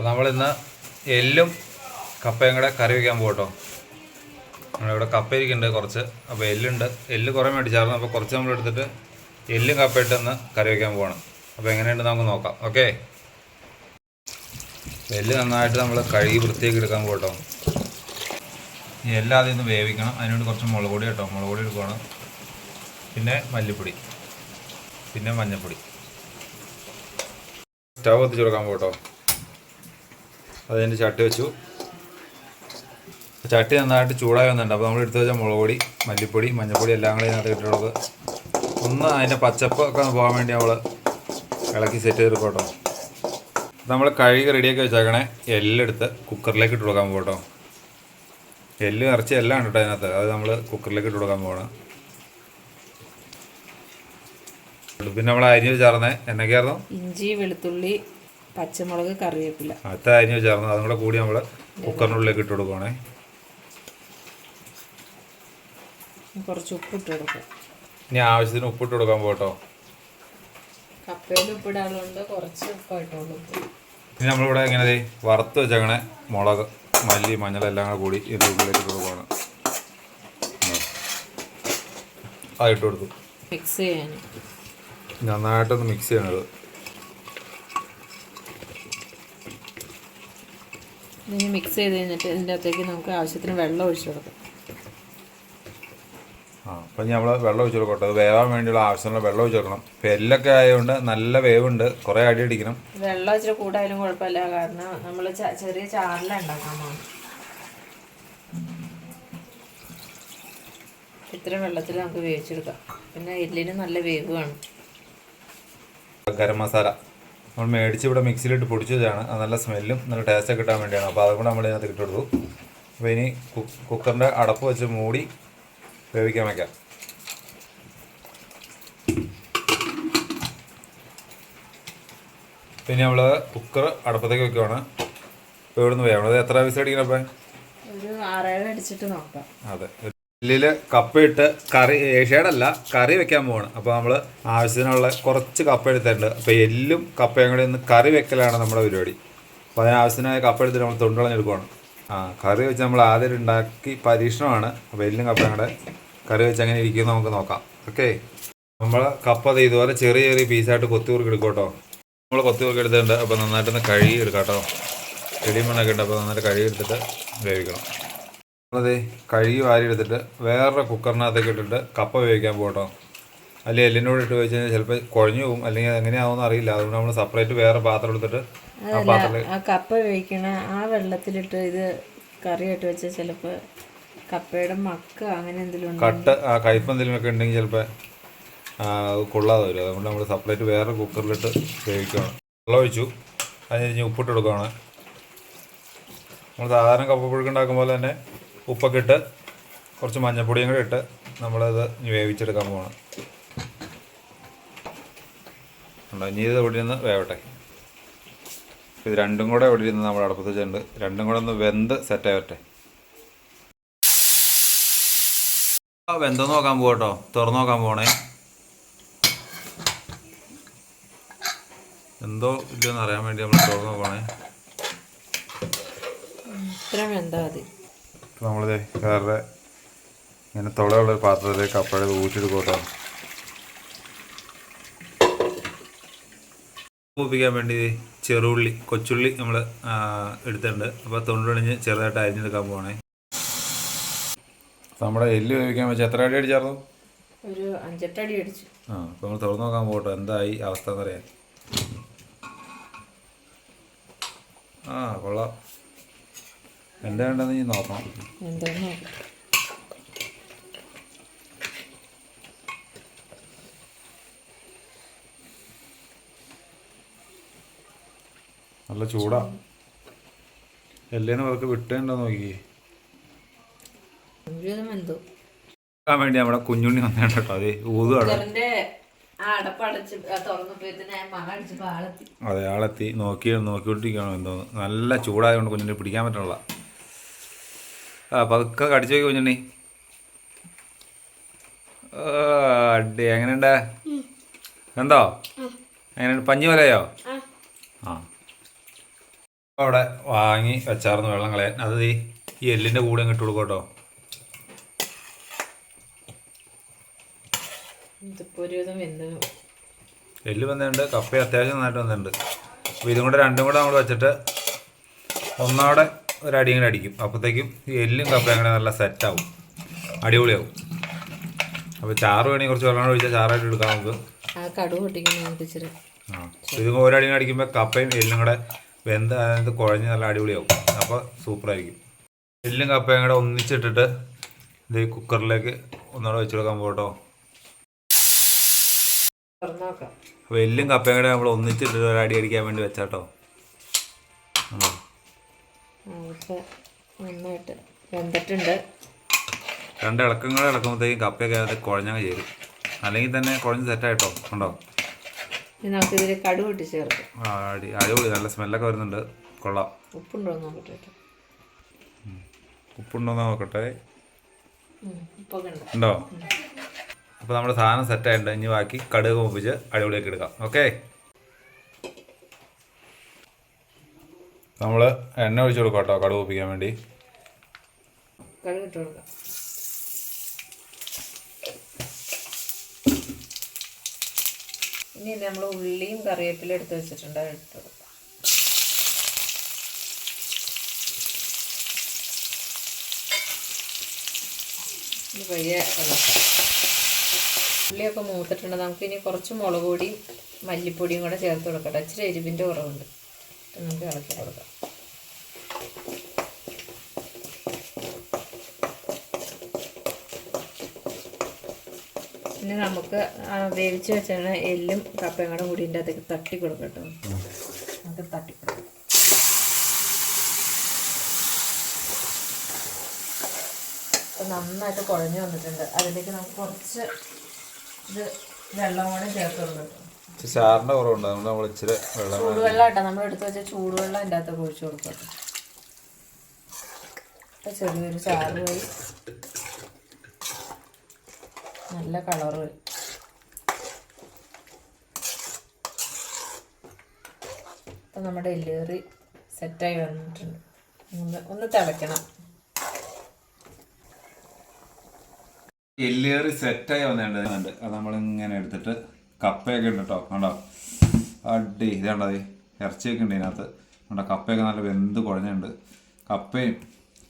അപ്പോൾ നമ്മളിന്ന് എല്ലും കപ്പയും കൂടെ കറി വയ്ക്കാൻ പോകട്ടോ. നമ്മളിവിടെ കപ്പ ഇരിക്കുന്നുണ്ട് കുറച്ച്. അപ്പോൾ എല്ലുണ്ട്. എല്ല് കുറേ മേടിച്ചായിരുന്നു. അപ്പോൾ കുറച്ച് നമ്മൾ എടുത്തിട്ട് എല്ലും ഒന്ന് കറി വയ്ക്കാൻ പോകണം അപ്പോൾ എങ്ങനെയുണ്ട് നമുക്ക് നോക്കാം. ഓക്കെ? എല്ല് നന്നായിട്ട് നമ്മൾ കഴുകി വൃത്തിയാക്കി എടുക്കാൻ പോകട്ടോ. എല്ലാം ആദ്യം ഒന്ന് വേവിക്കണം. അതിനുവേണ്ടി കുറച്ച് മുളക് പൊടി കേട്ടോ. മുളക് പൊടി എടുക്കുകയാണ് പിന്നെ മല്ലിപ്പൊടി. പിന്നെ മഞ്ഞൾപ്പൊടി. സ്റ്റവ് കത്തിച്ച് കൊടുക്കാൻ പോട്ടോ അതിന്റെ ചട്ടി വെച്ചു. ചട്ടി നന്നായിട്ട് ചൂടായി വന്നിട്ടുണ്ട്. അപ്പോൾ നമ്മൾ എടുത്ത് വെച്ച മുളക് പൊടി മല്ലിപ്പൊടി മഞ്ഞൾപ്പൊടി എല്ലാം കൂടി ഇതിനകത്ത് ഇട്ടുള്ളത് ഒന്ന് അതിന്റെ പച്ചപ്പ് ഒക്കെ പോകാൻ വേണ്ടി നമ്മൾ ഇളക്കി സെറ്റ് ചെയ്ത് കേട്ടോ. നമ്മൾ കഴുകി റെഡിയാക്കി വെച്ചേക്കണേ. എല്ലെടുത്ത് കുക്കറിലേക്ക് ഇട്ട് കൊടുക്കാൻ പോകട്ടോ എല്ല് ഇറച്ചി എല്ലാം ഉണ്ട് കേട്ടോ അതിനകത്ത് അത് നമ്മൾ കുക്കറിലേക്ക് ഇട്ട് കൊടുക്കാൻ പോകണം പിന്നെ നമ്മൾ അരിഞ്ഞ് ചേർന്നേ എന്നൊക്കെയായിരുന്നു ഇഞ്ചി വെളുത്തുള്ളി പച്ചമുളക് കറിവേപ്പില. അത്ത അരിഞ്ഞ് ചേർന്ന് അതും കൂടെ കൂടി നമ്മൾ കുക്കറിനുള്ളിലേക്ക് ഇട്ട് കൊടുക്കുവാണേ. കുറച്ച് ഉപ്പ് ഇട്ട് കൊടുക്കാം. ഇനി ആവശ്യത്തിന് ഉപ്പ് ഇട്ട് കൊടുക്കാൻ പോട്ടോ കപ്പയിൽ ഉപ്പിടാനുണ്ട് കുറച്ച് ഉപ്പ്. ഉപ്പായിട്ടുള്ളൂ ഇനി നമ്മളിവിടെ ഇങ്ങനെ ദേ വറുത്ത് വെച്ചങ്ങനെ മുളക് മല്ലി മഞ്ഞൾ എല്ലാം കൂടെ കൂടി ഇതിന്റെ ഉള്ളിലേക്ക് ഇട്ട് കൊടുക്കുകയാണ് ആ ഇട്ട് കൊടുത്തു. മിക്സ് ചെയ്യാൻ നന്നായിട്ടൊന്ന് മിക്സ് ചെയ്യണത്. ഇതിന് മിക്സ് ചെയ്ത് കഴിഞ്ഞിട്ട് ഇതിന്റെ അകത്തേക്ക് നമുക്ക് ആവശ്യത്തിന് വെള്ളം ഒഴിച്ചു കൊടുക്കാം. ആ അപ്പം ഇനി നമ്മൾ വെള്ളം ഒഴിച്ചു കൊടുക്കട്ടെ. അത് വേവാൻ വേണ്ടിയുള്ള ആവശ്യമുള്ള വെള്ളം ഒഴിച്ചു കൊടുക്കണം. ഇപ്പം എല്ലൊക്കെ ആയതുകൊണ്ട് നല്ല വേവുണ്ട്. കുറേ അടി അടിക്കണം. വെള്ളം ഇച്ചിരി കൂടായാലും കുഴപ്പമില്ല. കാരണം നമ്മൾ ചെറിയ ചാറില ഉണ്ടാക്കാൻ പോകും ഇത്ര വെള്ളത്തിൽ നമുക്ക് വേവിച്ചെടുക്കാം. പിന്നെ ഇല്ലിന് നല്ല വേവ് വേണം. ഗരം മസാല. നമ്മൾ മേടിച്ച് ഇവിടെ മിക്സിയിലിട്ട് പൊടിച്ചതാണ്. നല്ല സ്മെല്ലും നല്ല ടേസ്റ്റ് കിട്ടാൻ വേണ്ടിയാണ്. അപ്പോൾ അതുകൊണ്ട് നമ്മൾ ഇതിനകത്ത് ഇട്ടു കൊടുത്തു. അപ്പോൾ ഇനി കുക്കറിന്റെ അടപ്പ് വെച്ച് മൂടി വേവിക്കാൻ വയ്ക്കാം പിന്നെ നമ്മൾ കുക്കർ അടപ്പത്തേക്ക് വെക്കുവാണ്. ഇപ്പോൾ ഇവിടുന്ന് വേണം അത് എത്ര വിസിൽ അപ്പം അതെ. എല്ലിൽ കപ്പയിട്ട് കറി ഏഷ്യയുടെയല്ല കറി വെക്കാൻ പോവാണ്. അപ്പോൾ നമ്മൾ ആവശ്യത്തിനുള്ള കുറച്ച് കപ്പ എടുത്തിട്ടുണ്ട്. അപ്പോൾ എല്ലും കപ്പയും കൂടി ഒന്ന് കറി വെക്കലാണ് നമ്മുടെ പരിപാടി. അപ്പോൾ അതിനാവശ്യത്തിനായ കപ്പ എടുത്തിട്ട് നമ്മൾ തൊണ്ടുകളഞ്ഞെടുക്കുവാണ് ആ കറി വെച്ച് നമ്മൾ ആദ്യം ഉണ്ടാക്കി പരീക്ഷണമാണ്. അപ്പോൾ എല്ലും കപ്പയും കൂടെ കറി വെച്ച് അങ്ങനെ ഇരിക്കുമെന്ന് നമുക്ക് നോക്കാം. ഓക്കെ? നമ്മൾ കപ്പ ഇതുപോലെ ചെറിയ ചെറിയ പീസായിട്ട് കൊത്തി കുറുക്കി എടുക്കും കേട്ടോ നമ്മൾ കൊത്തി കുറുക്കി എടുത്തിട്ടുണ്ട്. അപ്പോൾ നന്നായിട്ടൊന്ന് കഴുകി എടുക്കാം കേട്ടോ ചെടിയും മണ്ണൊക്കെ ഉണ്ട് അപ്പോൾ നന്നായിട്ട് കഴുകി എടുത്തിട്ട് വേവിക്കണം. അതെ കഴുകി വാരി എടുത്തിട്ട് വേറൊരു കുക്കറിനകത്തേക്ക് ഇട്ടിട്ട് കപ്പ വേവിക്കാൻ പോകട്ടോ അല്ലെങ്കിൽ എല്ലിനോട് ഇട്ട് വെച്ച് കഴിഞ്ഞാൽ ചിലപ്പോൾ കുഴഞ്ഞു പോകും. അല്ലെങ്കിൽ എങ്ങനെയാവുമെന്ന് അറിയില്ല. അതുകൊണ്ട് നമ്മൾ സെപ്പറേറ്റ് വേറെ പാത്രം എടുത്തിട്ട് ആ പാത്രത്തിൽ ആ കപ്പ വേവിക്കണ ആ വെള്ളത്തിലിട്ട് ഇത് കറിയായിട്ട് വെച്ചാൽ ചിലപ്പോൾ കപ്പയുടെ മക്ക അങ്ങനെ എന്തെങ്കിലും കട്ട് ആ കയ്പ് എന്തെങ്കിലും ഒക്കെ ഉണ്ടെങ്കിൽ ചിലപ്പോൾ കൊള്ളാതെ വരും. അതുകൊണ്ട് നമ്മൾ സെപ്പറേറ്റ് വേറെ കുക്കറിലിട്ട് വേവിക്കുകയാണ്. വെള്ളം ഒഴിച്ചു. അതിന് ഉപ്പിട്ട് കൊടുക്കുകയാണ്. നമ്മൾ സാധാരണ കപ്പ പുഴുക്കുണ്ടാക്കും പോലെ തന്നെ ഉപ്പൊക്കെ ഇട്ട് കുറച്ച് മഞ്ഞപ്പൊടിയും കൂടെ ഇട്ട് നമ്മളത് വേവിച്ചെടുക്കാൻ പോകണം ഉണ്ടോ ഇനി ഇത് ഇവിടെ നിന്ന് വേവട്ടെ. ഇത് രണ്ടും കൂടെ ഇവിടെ ഇരുന്ന് നമ്മൾ അടുപ്പത്ത് വെച്ചിട്ടുണ്ട്. രണ്ടും കൂടെ ഒന്ന് വെന്ത് സെറ്റ് ആവട്ടെ. ആ വെന്തോ നോക്കാൻ പോകട്ടോ തുറന്നു നോക്കാൻ പോണേ എന്തോ ഇല്ലെന്ന് അറിയാൻ വേണ്ടി നമ്മൾ തുറന്നു നോക്കണേ ഇത്ര നമ്മളിത് വേറെ ഇങ്ങനെ തുളയുള്ള ഒരു പാത്രത്തിലേക്ക് അപ്പോഴേ ഊറ്റിയെടുക്കട്ടോ മൂപ്പിക്കാൻ വേണ്ടി ചെറുള്ളി കൊച്ചുള്ളി നമ്മൾ എടുത്തിട്ടുണ്ട്. അപ്പോൾ തൊണ്ടണിഞ്ഞ് ചെറുതായിട്ട് അരിഞ്ഞെടുക്കാൻ പോകണേ നമ്മുടെ എല്ല് വേവിക്കാൻ വെച്ചാൽ എത്ര അടി അടിച്ചായിരുന്നു? ഒരു അഞ്ചെട്ടടി അടിച്ചു. ആ അപ്പോൾ നമ്മൾ തുറന്നു നോക്കാൻ പോകട്ടോ. എന്തായി അവസ്ഥ എന്നറിയാൻ. ആ കൊള്ളാം. എന്താ വേണ്ടതെന്ന് നീ നോക്കണം. നല്ല ചൂടാ. എല്ലേനും അവർക്ക് വിട്ടേണ്ട നോക്കി? വേണ്ടി നമ്മുടെ കുഞ്ഞുണ്ണി വന്നേണ്ട കേട്ടോ. അതെ അടിച്ചപ്പോൾ അതെ ആളെത്തി. നോക്കി നോക്കിക്കൊണ്ടിരിക്കുകയാണോ എന്തോന്ന്. നല്ല ചൂടായതുകൊണ്ട് കുഞ്ഞുണ്ണി പിടിക്കാൻ പറ്റണില്ല. പതുക്കെ കടിച്ചു നോക്കി കുഞ്ഞുണ്ണി. ആ, അടി എങ്ങനെയുണ്ട്? എന്തോ എങ്ങനെയുണ്ട്? പഞ്ഞി പോലെയോ? ആ. അവിടെ വാങ്ങി വെച്ചാർന്ന് വെള്ളം കളയാൻ. അത് ഈ എല്ലിന്റെ കൂടെ അങ്ങ് ഇട്ട് കൊടുക്കും കേട്ടോ. എല്ല് വന്നിട്ടുണ്ട് കപ്പ അത്യാവശ്യം നന്നായിട്ട് വന്നിട്ടുണ്ട്. അപ്പോൾ ഇതും കൂടെ രണ്ടും കൂടെ നമ്മൾ വെച്ചിട്ട് ഒന്നാടെ ഒരു അടി ഇങ്ങനെ അടിക്കും. അപ്പോഴത്തേക്കും ഈ എല്ലും കപ്പയും അങ്ങനെ നല്ല സെറ്റാവും അടിപൊളിയാവും. അപ്പോൾ ചാറ് വേണമെങ്കിൽ കുറച്ച് വെള്ളം ഒഴിച്ചാൽ ചാറായിട്ട് എടുക്കാം നമുക്ക്. ആ കടുവ് പൊട്ടിക്കുന്ന ആ ഇത് ഒരടി അടിക്കുമ്പോൾ കപ്പയും എല്ലും കൂടെ വെന്ത് അതായത് കുഴഞ്ഞ് നല്ല അടിപൊളിയാവും. അപ്പോൾ സൂപ്പറായിരിക്കും. എല്ലും കപ്പയും കൂടെ ഒന്നിച്ചിട്ടിട്ട് ഇത് ഈ കുക്കറിലേക്ക് ഒന്നുകൂടെ വെച്ച് കൊടുക്കാൻ പോകട്ടോ അപ്പോൾ എല്ലും കപ്പയും കൂടെ നമ്മൾ ഒന്നിച്ചിട്ടിട്ട് ഒരു അടി അടിക്കാൻ വേണ്ടി വെച്ചാട്ടോ അതിപ്പോൾ നന്നായിട്ട് വെന്തിട്ടുണ്ട്. രണ്ട് ഇളക്കങ്ങൾ ഇളക്കുമ്പോഴത്തേക്കും കപ്പയൊക്കെ അത് കുഴഞ്ഞങ്ങ് ചേരും. അല്ലെങ്കിൽ തന്നെ കുഴഞ്ഞ് സെറ്റായിട്ടോ ഉണ്ടോ? ഇനി നമുക്കിതിൽ കടുവ് ഇട്ട് ചേർക്കാം. അടി അടിപൊളി. നല്ല സ്മെല്ലൊക്കെ വരുന്നുണ്ട്. കൊള്ളാം. ഉപ്പുണ്ടോ നോക്കട്ടെ കേട്ടോ. ഉപ്പുണ്ടോന്ന് നോക്കട്ടെ. ഉണ്ടോ? അപ്പോൾ നമ്മുടെ സാധനം സെറ്റായിട്ടുണ്ട് ഇനി ബാക്കി കടുക് മുപ്പിച്ച് അടിപൊളിയാക്കി എടുക്കാം. ഓക്കെ നമ്മൾ എണ്ണ ഒഴിച്ച് കൊടുക്കാം കേട്ടോ കടുക് ഒപ്പിക്കാൻ വേണ്ടി. കടുവ് ഇട്ട് കൊടുക്കാം. ഇനി നമ്മൾ ഉള്ളിയും കറിവേപ്പിലും എടുത്ത് വെച്ചിട്ടുണ്ട് അത് ഇട്ട് കൊടുക്കാം. ഇനി പയ്യെ ഉള്ളിയൊക്കെ മൂത്തിട്ടുണ്ട്. നമുക്ക് ഇനി കുറച്ച് മുളക് പൊടിയും മല്ലിപ്പൊടിയും കൂടെ ചേർത്ത് കൊടുക്കട്ടെ. ഇച്ചിരി എരിവിന്റെ കുറവുണ്ട്. ഇത് നമുക്ക് ഇളക്കി കൊടുക്കാം. പിന്നെ നമുക്ക് വേവിച്ച് വെച്ചാണ് എല്ലും കപ്പയും കൂടെ കൂടി ഇതിന്റെ അകത്തേക്ക് തട്ടി കൊടുക്കട്ടോ നമുക്ക് തട്ടി കൊടുക്കാം. നന്നായിട്ട് കുഴഞ്ഞു വന്നിട്ടുണ്ട്. അതിലേക്ക് നമുക്ക് കുറച്ച് ഇത് വെള്ളം കൂടെ ചേർത്തുള്ളൂ ചാറിന്റെ കുറവുണ്ട്. അതുകൊണ്ട് നമ്മൾ ഇച്ചിരി വെള്ളം ചൂടുവെള്ളം കേട്ടോ നമ്മൾ എടുത്ത് വെച്ച ചൂടുവെള്ളം അതിന്റെ അകത്ത് ഒഴിച്ചു കൊടുക്കാം. ചെറിയൊരു ചാറ് പോയി. നല്ല കളറ് ഇപ്പം നമ്മുടെ എല്ലേറി സെറ്റായി വന്നിട്ടുണ്ട്. ഒന്ന് ഒന്ന് തിളയ്ക്കണം. എല്ലേറി സെറ്റായി വന്നിട്ടുണ്ട്. അത് നമ്മളിങ്ങനെ എടുത്തിട്ട് കപ്പയൊക്കെ ഉണ്ട് കേട്ടോ കണ്ടോ? അടി ഇതാണ്ടത് ഇറച്ചിയൊക്കെ ഉണ്ട് ഇതിനകത്ത്. കണ്ടോ? കപ്പയൊക്കെ നല്ല വെന്ത് കുഴഞ്ഞുണ്ട്. കപ്പയും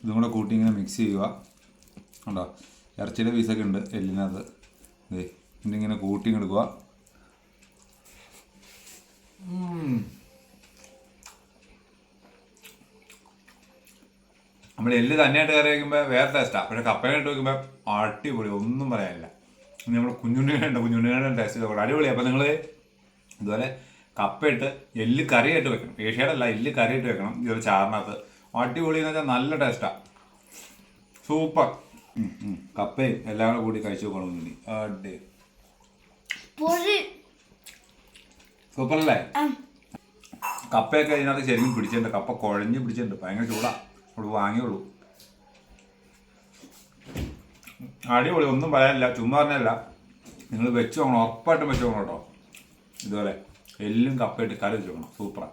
ഇതും കൂടെ കൂട്ടി ഇങ്ങനെ മിക്സ് ചെയ്യുക കണ്ടോ? ഇറച്ചിയുടെ പീസൊക്കെ ഉണ്ട് എല്ലിനകത്ത്. ദേ ഇതിങ്ങനെ കൂട്ടി എടുക്കുക നമ്മൾ എല്ല് തന്നെയായിട്ട് കറി വയ്ക്കുമ്പോൾ വേറെ ടേസ്റ്റാണ് പക്ഷേ കപ്പയായിട്ട് വയ്ക്കുമ്പോൾ അടിപൊളി. ഒന്നും പറയാനില്ല. ഇനി നമ്മൾ കുഞ്ഞുണ്ണികളുണ്ട് കുഞ്ഞുണ്ണികളുടെ ടേസ്റ്റ് നോക്കണം അടിപൊളി. അപ്പോൾ നിങ്ങൾ ഇതുപോലെ കപ്പയിട്ട് എല്ല് കറിയായിട്ട് വെക്കണം. ഏഷ്യയുടെ എല്ല് കറിയായിട്ട് വെക്കണം. ഇതൊരു ചാറിനകത്ത്. അടിപൊളി എന്ന് വെച്ചാൽ നല്ല ടേസ്റ്റാണ് സൂപ്പർ. കപ്പയും എല്ലാം കൂടെ കൂടി കഴിച്ചു കുഞ്ഞുണ്ണി. അടി. സൂപ്പർ അല്ലേ കപ്പയൊക്കെ അതിനകത്ത് ശരിക്കും പിടിച്ചിട്ടുണ്ട്. കപ്പ കുഴഞ്ഞ് പിടിച്ചിട്ടുണ്ട്. ഭയങ്കര ചൂടാ. അവിടെ വാങ്ങിയുള്ളൂ അടിപൊളി. ഒന്നും പറയാനില്ല. ചുമ്മാ പറഞ്ഞല്ല. നിങ്ങൾ വെച്ച് നോക്കണം. ഉറപ്പായിട്ടും വെച്ച് നോക്കണം കേട്ടോ. ഇതുപോലെ എല്ലും കപ്പയിട്ട് കറി വെച്ച് നോക്കണം. സൂപ്പറാ.